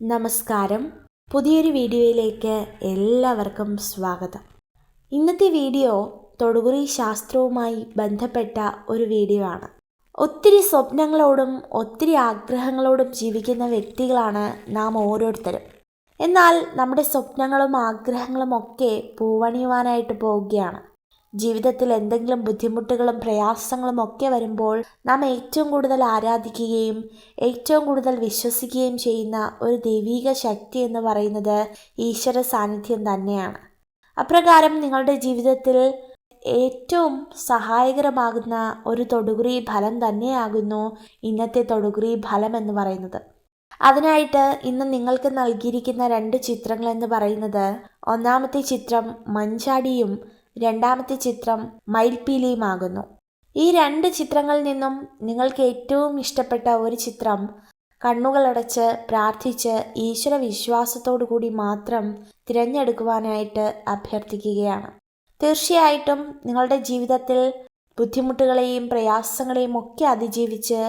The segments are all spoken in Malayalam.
നമസ്കാരം. പുതിയൊരു വീഡിയോയിലേക്ക് എല്ലാവർക്കും സ്വാഗതം. ഇന്നത്തെ വീഡിയോ തൊടുകുറി ശാസ്ത്രവുമായി ബന്ധപ്പെട്ട ഒരു വീഡിയോ ആണ്. ഒത്തിരി സ്വപ്നങ്ങളോടും ഒത്തിരി ആഗ്രഹങ്ങളോടും ജീവിക്കുന്ന വ്യക്തികളാണ് നാം ഓരോരുത്തരും. എന്നാൽ നമ്മുടെ സ്വപ്നങ്ങളും ആഗ്രഹങ്ങളും ഒക്കെ പൂവണിയുവാനായിട്ട് പോവുകയാണ്. ജീവിതത്തിൽ എന്തെങ്കിലും ബുദ്ധിമുട്ടുകളും പ്രയാസങ്ങളും ഒക്കെ വരുമ്പോൾ നാം ഏറ്റവും കൂടുതൽ ആരാധിക്കുകയും ഏറ്റവും കൂടുതൽ വിശ്വസിക്കുകയും ചെയ്യുന്ന ഒരു ദൈവീക ശക്തി എന്ന് പറയുന്നത് ഈശ്വര സാന്നിധ്യം തന്നെയാണ്. അപ്രകാരം നിങ്ങളുടെ ജീവിതത്തിൽ ഏറ്റവും സഹായകരമാകുന്ന ഒരു തൊടുകുറി ഫലം തന്നെയാകുന്നു ഇന്നത്തെ തൊടുകുറി ഫലം എന്ന് പറയുന്നത്. അതിനായിട്ട് ഇന്ന് നിങ്ങൾക്ക് നൽകിയിരിക്കുന്ന രണ്ട് ചിത്രങ്ങൾ എന്ന് പറയുന്നത് ഒന്നാമത്തെ ചിത്രം മഞ്ചാടിയും രണ്ടാമത്തെ ചിത്രം മയിൽപ്പീലിയുമാകുന്നു. ഈ രണ്ട് ചിത്രങ്ങളിൽ നിന്നും നിങ്ങൾക്ക് ഏറ്റവും ഇഷ്ടപ്പെട്ട ഒരു ചിത്രം കണ്ണുകളടച്ച് പ്രാർത്ഥിച്ച് ഈശ്വര വിശ്വാസത്തോടു കൂടി മാത്രം തിരഞ്ഞെടുക്കുവാനായിട്ട് അഭ്യർത്ഥിക്കുകയാണ്. തീർച്ചയായിട്ടും നിങ്ങളുടെ ജീവിതത്തിൽ ബുദ്ധിമുട്ടുകളെയും പ്രയാസങ്ങളെയും ഒക്കെ അതിജീവിച്ച്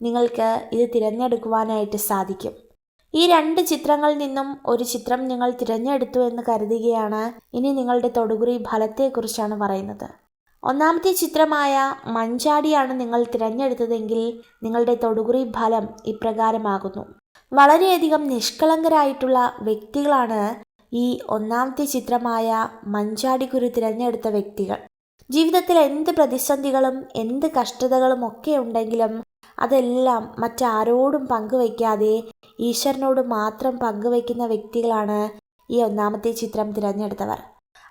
നിങ്ങൾക്ക് ഇത് തിരഞ്ഞെടുക്കുവാനായിട്ട് സാധിക്കും. ഈ രണ്ട് ചിത്രങ്ങളിൽ നിന്നും ഒരു ചിത്രം നിങ്ങൾ തിരഞ്ഞെടുത്തു എന്ന് കരുതുകയാണ്. ഇനി നിങ്ങളുടെ തൊടുകുറി ഫലത്തെക്കുറിച്ചാണ് പറയുന്നത്. ഒന്നാമത്തെ ചിത്രമായ മഞ്ചാടിയാണ് നിങ്ങൾ തിരഞ്ഞെടുത്തതെങ്കിൽ നിങ്ങളുടെ തൊടുകുറി ഫലം ഇപ്രകാരമാകുന്നു. വളരെയധികം നിഷ്കളങ്കരായിട്ടുള്ള വ്യക്തികളാണ് ഈ ഒന്നാമത്തെ ചിത്രമായ മഞ്ചാടി കുരു തിരഞ്ഞെടുത്ത വ്യക്തികൾ. ജീവിതത്തിൽ എന്ത് പ്രതിസന്ധികളും എന്ത് കഷ്ടതകളും ഒക്കെ ഉണ്ടെങ്കിലും അതെല്ലാം മറ്റാരോടും പങ്കുവയ്ക്കാതെ ഈശ്വരനോട് മാത്രം പങ്കുവയ്ക്കുന്ന വ്യക്തികളാണ് ഈ ഒന്നാമത്തെ ചിത്രം തിരഞ്ഞെടുത്തവർ.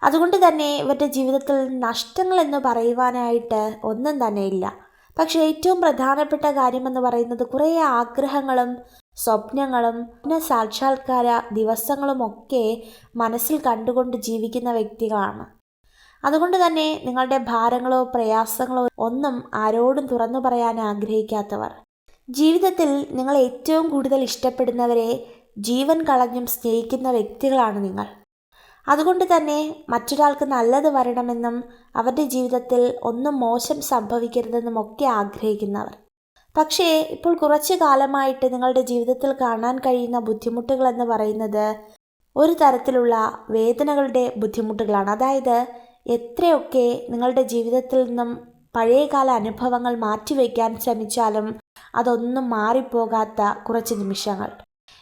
അതുകൊണ്ട് തന്നെ ഇവരുടെ ജീവിതത്തിൽ നഷ്ടങ്ങൾ എന്ന് പറയുവാനായിട്ട് ഒന്നും തന്നെ ഇല്ല. പക്ഷേ ഏറ്റവും പ്രധാനപ്പെട്ട കാര്യമെന്ന് പറയുന്നത് കുറേ ആഗ്രഹങ്ങളും സ്വപ്നങ്ങളും പിന്നെ സാക്ഷാത്കാര ദിവസങ്ങളും ഒക്കെ മനസ്സിൽ കണ്ടുകൊണ്ട് ജീവിക്കുന്ന വ്യക്തികളാണ്. അതുകൊണ്ട് തന്നെ നിങ്ങളുടെ ഭാരങ്ങളോ പ്രയാസങ്ങളോ ഒന്നും ആരോടും തുറന്നു പറയാൻ ആഗ്രഹിക്കാത്തവർ. ജീവിതത്തിൽ നിങ്ങൾ ഏറ്റവും കൂടുതൽ ഇഷ്ടപ്പെടുന്നവരെ ജീവൻ കളഞ്ഞും സ്നേഹിക്കുന്ന വ്യക്തികളാണ് നിങ്ങൾ. അതുകൊണ്ട് തന്നെ മറ്റൊരാൾക്ക് നല്ലത് വരണമെന്നും അവരുടെ ജീവിതത്തിൽ ഒന്നും മോശം സംഭവിക്കരുതെന്നും ഒക്കെ ആഗ്രഹിക്കുന്നവർ. പക്ഷേ ഇപ്പോൾ കുറച്ചു കാലമായിട്ട് നിങ്ങളുടെ ജീവിതത്തിൽ കാണാൻ കഴിയുന്ന ബുദ്ധിമുട്ടുകൾ എന്ന് പറയുന്നത് ഒരു തരത്തിലുള്ള വേദനകളുടെ ബുദ്ധിമുട്ടുകളാണ്. അതായത് എത്രയൊക്കെ നിങ്ങളുടെ ജീവിതത്തിൽ നിന്നും പഴയകാല അനുഭവങ്ങൾ മാറ്റിവെക്കാൻ ശ്രമിച്ചാലും അതൊന്നും മാറിപ്പോകാത്ത കുറച്ച് നിമിഷങ്ങൾ.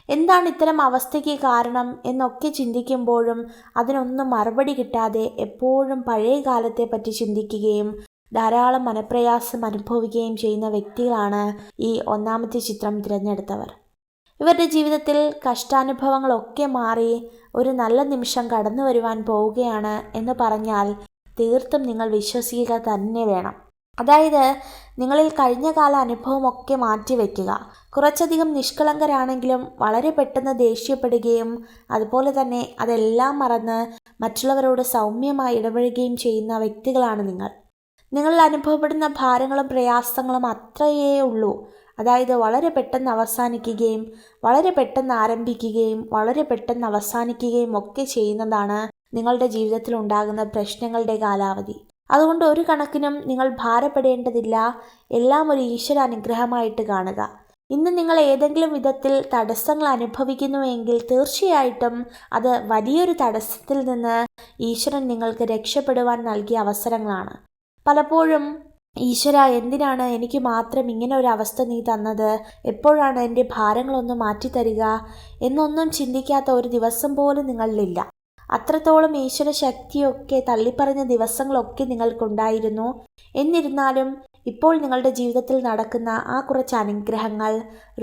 എന്താണ് ഇത്തരം അവസ്ഥയ്ക്ക് കാരണം എന്നൊക്കെ ചിന്തിക്കുമ്പോഴും അതിനൊന്നും മറുപടി കിട്ടാതെ എപ്പോഴും പഴയ കാലത്തെ പറ്റി ചിന്തിക്കുകയും ധാരാളം മനപ്രയാസം അനുഭവിക്കുകയും ചെയ്യുന്ന വ്യക്തികളാണ് ഈ ഒന്നാമത്തെ ചിത്രം തിരഞ്ഞെടുത്തവർ. ഇവരുടെ ജീവിതത്തിൽ കഷ്ടാനുഭവങ്ങളൊക്കെ മാറി ഒരു നല്ല നിമിഷം കടന്നു വരുവാൻ പോവുകയാണ് എന്ന് പറഞ്ഞാൽ തീർത്തും നിങ്ങൾ വിശ്വസിക്കുക തന്നെ വേണം. അതായത് നിങ്ങളിൽ കഴിഞ്ഞ കാല അനുഭവമൊക്കെ മാറ്റിവെക്കുക കുറച്ചധികം നിഷ്കളങ്കരാണെങ്കിലും വളരെ പെട്ടെന്ന് ദേഷ്യപ്പെടുകയും അതുപോലെ തന്നെ അതെല്ലാം മറന്ന് മറ്റുള്ളവരോട് സൗമ്യമായി ഇടപഴകുകയും ചെയ്യുന്ന വ്യക്തികളാണ് നിങ്ങൾ. നിങ്ങളിൽ അനുഭവപ്പെടുന്ന ഭാരങ്ങളും പ്രയാസങ്ങളും അത്രയേ ഉള്ളൂ. അതായത് വളരെ പെട്ടെന്ന് അവസാനിക്കുകയും വളരെ പെട്ടെന്ന് ആരംഭിക്കുകയും വളരെ പെട്ടെന്ന് അവസാനിക്കുകയും ഒക്കെ ചെയ്യുന്നതാണ് നിങ്ങളുടെ ജീവിതത്തിൽ ഉണ്ടാകുന്ന പ്രശ്നങ്ങളുടെ കാലാവധി. അതുകൊണ്ട് ഒരു കണക്കിനും നിങ്ങൾ ഭാരപ്പെടേണ്ടതില്ല. എല്ലാം ഒരു ഈശ്വര അനുഗ്രഹമായിട്ട് കാണുക. ഇന്ന് നിങ്ങൾ ഏതെങ്കിലും വിധത്തിൽ തടസ്സങ്ങൾ അനുഭവിക്കുന്നുവെങ്കിൽ തീർച്ചയായിട്ടും അത് വലിയൊരു തടസ്സത്തിൽ നിന്ന് ഈശ്വരൻ നിങ്ങൾക്ക് രക്ഷപ്പെടുവാൻ നൽകിയ അവസരങ്ങളാണ്. പലപ്പോഴും ഈശ്വര എന്തിനാണ് എനിക്ക് മാത്രം ഇങ്ങനെ ഒരു അവസ്ഥ നീ തന്നത്? എപ്പോഴാണ് എന്റെ ഭാരങ്ങളൊന്ന് മാറ്റിത്തരിക? എന്നൊന്നും ചിന്തിക്കാത്ത ഒരു ദിവസം പോലും നിങ്ങളിലില്ല. അത്രത്തോളം ഈശ്വര ശക്തിയൊക്കെ തള്ളിപ്പറഞ്ഞ ദിവസങ്ങളൊക്കെ നിങ്ങൾക്കുണ്ടായിരുന്നു. എന്നിരുന്നാലും ഇപ്പോൾ നിങ്ങളുടെ ജീവിതത്തിൽ നടക്കുന്ന ആ കുറച്ച് അനുഗ്രഹങ്ങൾ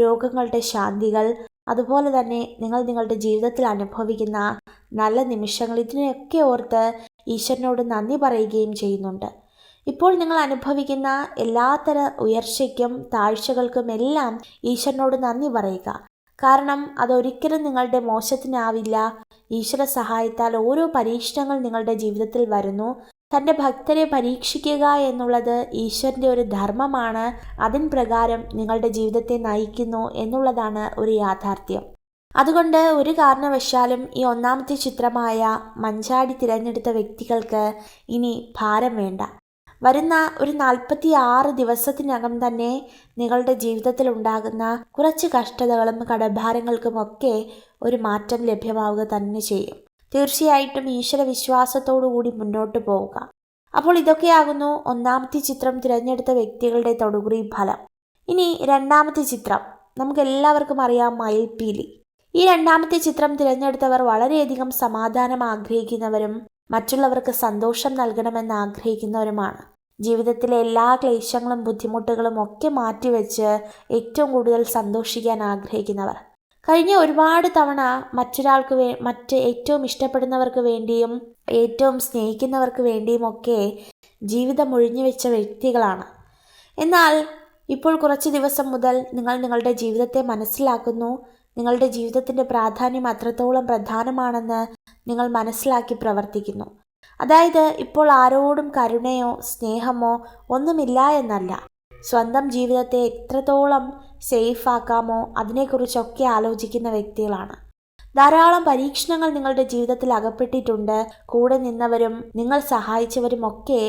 രോഗങ്ങളുടെ ശാന്തികൾ അതുപോലെ തന്നെ നിങ്ങൾ നിങ്ങളുടെ ജീവിതത്തിൽ അനുഭവിക്കുന്ന നല്ല നിമിഷങ്ങൾ ഇതിനെയൊക്കെ ഓർത്ത് ഈശ്വരനോട് നന്ദി പറയുകയും ചെയ്യുന്നുണ്ട്. ഇപ്പോൾ നിങ്ങൾ അനുഭവിക്കുന്ന എല്ലാത്തര ഉയർച്ചയ്ക്കും താഴ്ചകൾക്കും എല്ലാം ഈശ്വരനോട് നന്ദി പറയുക. കാരണം അതൊരിക്കലും നിങ്ങളുടെ മോശത്തിനാവില്ല. ഈശ്വര സഹായത്താൽ ഓരോ പരീക്ഷണങ്ങൾ നിങ്ങളുടെ ജീവിതത്തിൽ വരുന്നു. തന്റെ ഭക്തരെ പരീക്ഷിക്കുക എന്നുള്ളത് ഈശ്വരന്റെ ഒരു ധർമ്മമാണ്. അതിൻ പ്രകാരം നിങ്ങളുടെ ജീവിതത്തെ നയിക്കുന്നു എന്നുള്ളതാണ് ഒരു യാഥാർത്ഥ്യം. അതുകൊണ്ട് ഒരു കാരണവശാലും ഈ ഒന്നാമത്തെ ചിത്രമായ മഞ്ചാടി തിരഞ്ഞെടുത്ത വ്യക്തികൾക്ക് ഇനി ഭാരം വേണ്ട. വരുന്ന ഒരു നാൽപ്പത്തി ആറ് ദിവസത്തിനകം തന്നെ നിങ്ങളുടെ ജീവിതത്തിൽ ഉണ്ടാകുന്ന കുറച്ച് കഷ്ടതകളും കടഭാരങ്ങൾക്കുമൊക്കെ ഒരു മാറ്റം ലഭ്യമാവുക തന്നെ ചെയ്യും. തീർച്ചയായിട്ടും ഈശ്വര വിശ്വാസത്തോടുകൂടി മുന്നോട്ട് പോവുക. അപ്പോൾ ഇതൊക്കെയാകുന്നു ഒന്നാമത്തെ ചിത്രം തിരഞ്ഞെടുത്ത വ്യക്തികളുടെ തൊടുകുറി ഫലം. ഇനി രണ്ടാമത്തെ ചിത്രം. നമുക്ക് എല്ലാവർക്കും അറിയാം മയിൽപീലി. ഈ രണ്ടാമത്തെ ചിത്രം തിരഞ്ഞെടുത്തവർ വളരെയധികം സമാധാനം ആഗ്രഹിക്കുന്നവരും മറ്റുള്ളവർക്ക് സന്തോഷം നൽകണമെന്ന് ആഗ്രഹിക്കുന്നവരുമാണ്. ജീവിതത്തിലെ എല്ലാ ക്ലേശങ്ങളും ബുദ്ധിമുട്ടുകളും ഒക്കെ മാറ്റിവെച്ച് ഏറ്റവും കൂടുതൽ സന്തോഷിക്കാൻ ആഗ്രഹിക്കുന്നവർ. കഴിഞ്ഞ ഒരുപാട് തവണ മറ്റൊരാൾക്ക് വേ മറ്റ് ഏറ്റവും ഇഷ്ടപ്പെടുന്നവർക്ക് വേണ്ടിയും ഏറ്റവും സ്നേഹിക്കുന്നവർക്ക് വേണ്ടിയും ഒക്കെ ജീവിതം ഒഴിഞ്ഞു വെച്ച വ്യക്തികളാണ്. എന്നാൽ ഇപ്പോൾ കുറച്ച് ദിവസം മുതൽ നിങ്ങൾ നിങ്ങളുടെ ജീവിതത്തെ മനസ്സിലാക്കുന്നു. നിങ്ങളുടെ ജീവിതത്തിന്റെ പ്രാധാന്യം അത്രത്തോളം പ്രധാനമാണെന്ന് നിങ്ങൾ മനസ്സിലാക്കി പ്രവർത്തിക്കുന്നു. അതായത് ഇപ്പോൾ ആരോടും കരുണയോ സ്നേഹമോ ഒന്നുമില്ല എന്നല്ല. സ്വന്തം ജീവിതത്തെ എത്രത്തോളം സേഫാക്കാമോ അതിനെക്കുറിച്ചൊക്കെ ആലോചിക്കുന്ന വ്യക്തികളാണ്. ധാരാളം പരീക്ഷണങ്ങൾ നിങ്ങളുടെ ജീവിതത്തിൽ അകപ്പെട്ടിട്ടുണ്ട്. കൂടെ നിന്നവരും നിങ്ങൾ സഹായിച്ചവരും ഒക്കെ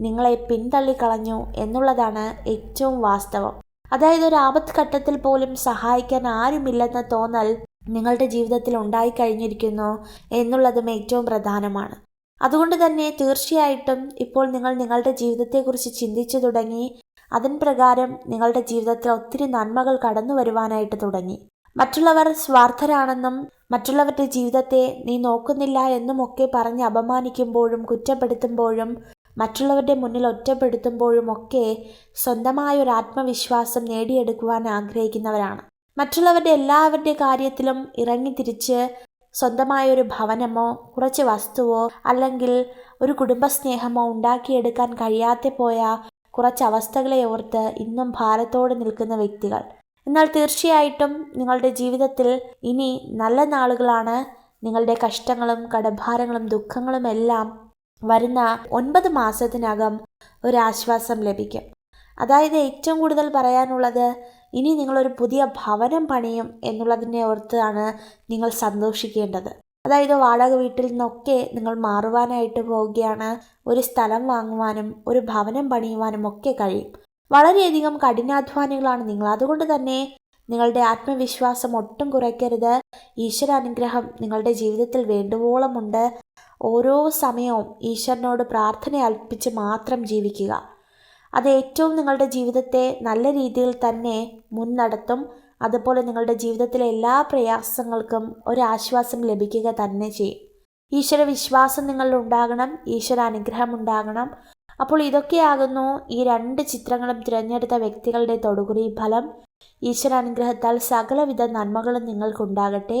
നിങ്ങളെ പിന്തള്ളിക്കളഞ്ഞു എന്നുള്ളതാണ് ഏറ്റവും വാസ്തവം. അതായത് ഒരു ആപത്ത് ഘട്ടത്തിൽ പോലും സഹായിക്കാൻ ആരുമില്ലെന്ന തോന്നൽ നിങ്ങളുടെ ജീവിതത്തിൽ ഉണ്ടായി കഴിഞ്ഞിരിക്കുന്നു എന്നുള്ളതും ഏറ്റവും പ്രധാനമാണ്. അതുകൊണ്ട് തന്നെ തീർച്ചയായിട്ടും ഇപ്പോൾ നിങ്ങൾ നിങ്ങളുടെ ജീവിതത്തെക്കുറിച്ച് ചിന്തിച്ചു തുടങ്ങി അതിൻ പ്രകാരം നിങ്ങളുടെ ജീവിതത്തിൽ ഒത്തിരി നന്മകൾ കടന്നു വരുവാനായിട്ട് തുടങ്ങി. മറ്റുള്ളവർ സ്വാർത്ഥരാണെന്നും മറ്റുള്ളവരുടെ ജീവിതത്തെ നീ നോക്കുന്നില്ല എന്നുമൊക്കെ പറഞ്ഞ് അപമാനിക്കുമ്പോഴും കുറ്റപ്പെടുത്തുമ്പോഴും മറ്റുള്ളവരുടെ മുന്നിൽ ഒറ്റപ്പെടുത്തുമ്പോഴുമൊക്കെ സ്വന്തമായ ഒരു ആത്മവിശ്വാസം നേടിയെടുക്കുവാൻ ആഗ്രഹിക്കുന്നവരാണ്. മറ്റുള്ളവരുടെ എല്ലാവരുടെ കാര്യത്തിലും ഇറങ്ങിത്തിരിച്ച് സ്വന്തമായ ഒരു ഭവനമോ കുറച്ച് വസ്തുവോ അല്ലെങ്കിൽ ഒരു കുടുംബസ്നേഹമോ ഉണ്ടാക്കിയെടുക്കാൻ കഴിയാതെ പോയ കുറച്ച് അവസ്ഥകളെ ഓർത്ത് ഇന്നും ഭാരത്തോടെ നിൽക്കുന്ന വ്യക്തികൾ. എന്നാൽ തീർച്ചയായിട്ടും നിങ്ങളുടെ ജീവിതത്തിൽ ഇനി നല്ല നാളുകളാണ്. നിങ്ങളുടെ കഷ്ടങ്ങളും കടഭാരങ്ങളും ദുഃഖങ്ങളും എല്ലാം വരുന്ന ഒൻപത് മാസത്തിനകം ഒരാശ്വാസം ലഭിക്കും. അതായത് ഏറ്റവും കൂടുതൽ പറയാനുള്ളത് ഇനി നിങ്ങളൊരു പുതിയ ഭവനം പണിയും എന്നുള്ളതിനെ ഓർത്താണ് നിങ്ങൾ സന്തോഷിക്കേണ്ടത്. അതായത് വാടക വീട്ടിൽ നിന്നൊക്കെ നിങ്ങൾ മാറുവാനായിട്ട് പോവുകയാണ് ഒരു സ്ഥലം വാങ്ങുവാനും ഒരു ഭവനം പണിയുവാനും ഒക്കെ കഴിയും. വളരെയധികം കഠിനാധ്വാനികളാണ് നിങ്ങൾ. അതുകൊണ്ട് തന്നെ നിങ്ങളുടെ ആത്മവിശ്വാസം ഒട്ടും കുറയ്ക്കരുത്. ഈശ്വരാനുഗ്രഹം നിങ്ങളുടെ ജീവിതത്തിൽ വേണ്ടുവോളമുണ്ട്. ഓരോ സമയവും ഈശ്വരനോട് പ്രാർത്ഥന അർപ്പിച്ച് മാത്രം ജീവിക്കുക. അത് ഏറ്റവും നിങ്ങളുടെ ജീവിതത്തെ നല്ല രീതിയിൽ തന്നെ മുന്നടത്തും അതുപോലെ നിങ്ങളുടെ ജീവിതത്തിലെ എല്ലാ പ്രയാസങ്ങൾക്കും ഒരാശ്വാസം ലഭിക്കുക തന്നെ ചെയ്യും. ഈശ്വര വിശ്വാസം നിങ്ങളിൽ ഉണ്ടാകണം ഈശ്വര അനുഗ്രഹം ഉണ്ടാകണം. അപ്പോൾ ഇതൊക്കെയാകുന്നു ഈ രണ്ട് ചിത്രങ്ങളും തിരഞ്ഞെടുത്ത വ്യക്തികളുടെ തൊടുകുറി ഫലം. ഈശ്വരാനുഗ്രഹത്താൽ സകലവിധ നന്മകളും നിങ്ങൾക്കുണ്ടാകട്ടെ.